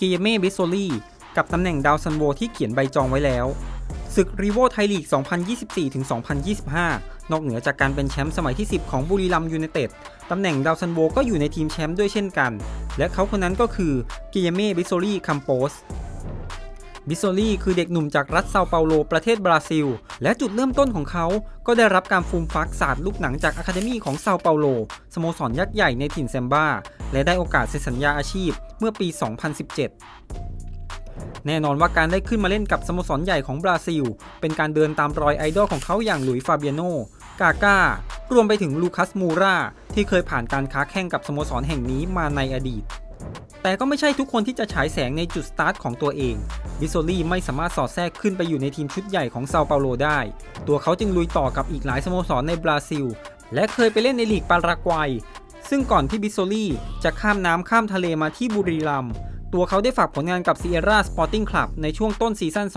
กิเยเม่บิโซลีกับตำแหน่งดาวซันโวที่เขียนใบจองไว้แล้ว ศึกรีโวไทยลีก 2024-2025 นอกเหนือจากการเป็นแชมป์สมัยที่ 10 ของบุรีรัมยูไนเต็ด ตำแหน่งดาวซันโวก็อยู่ในทีมแชมป์ด้วยเช่นกัน และเขาคนนั้นก็คือกิเยเม่บิโซลีคัมโปสบิโซลีคือเด็กหนุ่มจากรัฐเซาเปาโลประเทศบราซิล และจุดเริ่มต้นของเขาก็ได้รับการฟูมฟักศาสตร์ลูกหนังจากอะคาเดมีของเซาเปาโล สโมสรยักษ์ใหญ่ในถิ่นแซมบาและได้โอกาสเซ็นสัญญาอาชีพ เมื่อปี 2017 แน่นอนว่าการได้ขึ้นมาเล่นกับสโมสรใหญ่ของบราซิล เป็นการเดินตามรอยไอดอลของเขาอย่างหลุยส์ฟาเบียโน กาก้า รวมไปถึงลูคัสมูราที่เคยผ่านการค้าแข่งกับสโมสรแห่งนี้มาในอดีต แต่ก็ไม่ใช่ทุกคนที่จะฉายแสงในจุดสตาร์ทของตัวเองบิโซลี่ไม่สามารถสอดแทรกขึ้นไปอยู่ในทีมชุดใหญ่ของเซาเปาโลได้ ตัวเขาจึงลุยต่อกับอีกหลายสโมสรในบราซิล และเคยไปเล่นในลีกปารากวัย ซึ่งก่อนที่บิโซลี่จะข้ามน้ำข้ามทะเลมาที่บุรีรัมย์ตัวเขาได้ฝากผลงานกับ Sierra Sporting Club ในช่วงต้นซีซั่น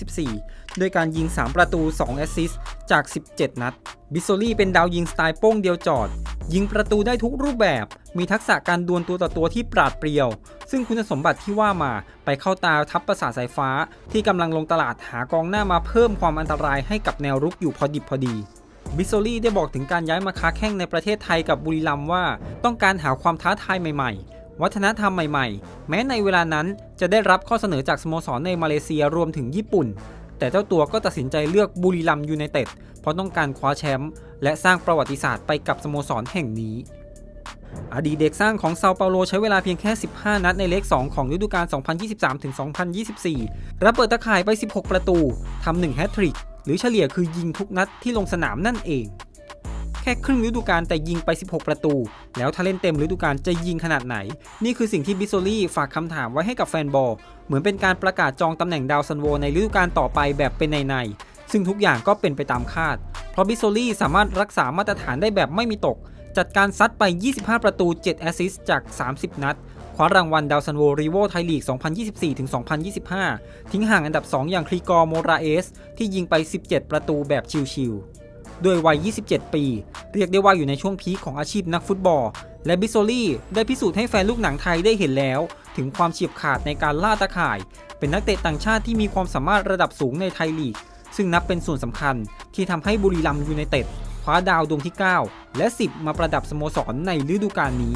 2023-2024ด้วยการยิง 3 ประตู 2 แอสซิสต์จาก 17 นัด บิโซลี่เป็นดาวยิงสไตล์โป้งเดียวจอด ยิงประตูได้ทุกรูปแบบ มีทักษะการดวลตัวต่อตัวที่ปราดเปรียว ซึ่งคุณสมบัติที่ว่ามาไปเข้าตาทัพประสาทสายฟ้า ที่กำลังลงตลาดหากองหน้ามาเพิ่มความอันตรายให้กับแนวรุกอยู่พอดิบพอดี บิโซลี่ได้บอกถึงการย้ายมาค้าแข่งในประเทศไทยกับบุรีรัมย์ว่า ต้องการหาความท้าทายใหม่ๆ วัฒนธรรมใหม่ๆ แม้ในเวลานั้นจะได้รับข้อเสนอจากสโมสรในมาเลเซียรวมถึงญี่ปุ่น แต่เจ้าตัวก็ตัดสินใจเลือกบุรีรัมย์ยูไนเต็ดเพราะต้องการคว้าแชมป์และสร้างประวัติศาสตร์ไปกับสโมสรแห่งนี้ อดีตเด็กสร้างของเซาเปาโลใช้เวลาเพียงแค่ 15 นัดในเลข 2 ของฤดูกาล 2023-2024 รับเปิดตะข่ายไป 16 ประตูทำ1แฮตทริก หรือเฉลี่ยคือยิงทุกนัดที่ลงสนามนั่นเอง แค่ครึ่งฤดูกาลแต่ยิงไป 16 ประตู แล้วถ้าเล่นเต็มฤดูกาลจะยิงขนาดไหน นี่คือสิ่งที่บิโซลี่ฝากคำถามไว้ให้กับแฟนบอล เหมือนเป็นการประกาศจองตำแหน่งดาวซันโวในฤดูกาลต่อไปแบบเป็นในในซึ่งทุกอย่างก็เป็นไปตามคาด เพราะบิโซลี่สามารถรักษามาตรฐานได้แบบไม่มีตก จัดการซัดไป 25 ประตู 7 แอสซิสต์จาก 30 นัด คว้ารางวัลดาวซันโวรีโวไทยลีก 2024-2025 ทิ้งห่างอันดับ 2 อย่างครีกอร์โมราเอส ที่ยิงไป 17 ประตูแบบชิลๆด้วยวัย 27 ปี เรียกได้ว่าอยู่ในช่วงพีคของอาชีพนักฟุตบอล และบิโซลี่ได้พิสูจน์ให้แฟนลูกหนังไทยได้เห็นแล้ว ถึงความเฉียบขาดในการล่าตะข่าย เป็นนักเตะต่างชาติที่มีความสามารถระดับสูงในไทยลีก ซึ่งนับเป็นส่วนสำคัญที่ทำให้บุรีรัมย์ยูไนเต็ดคว้าดาวดวงที่ 9 และ 10 มาประดับสโมสรในฤดูกาลนี้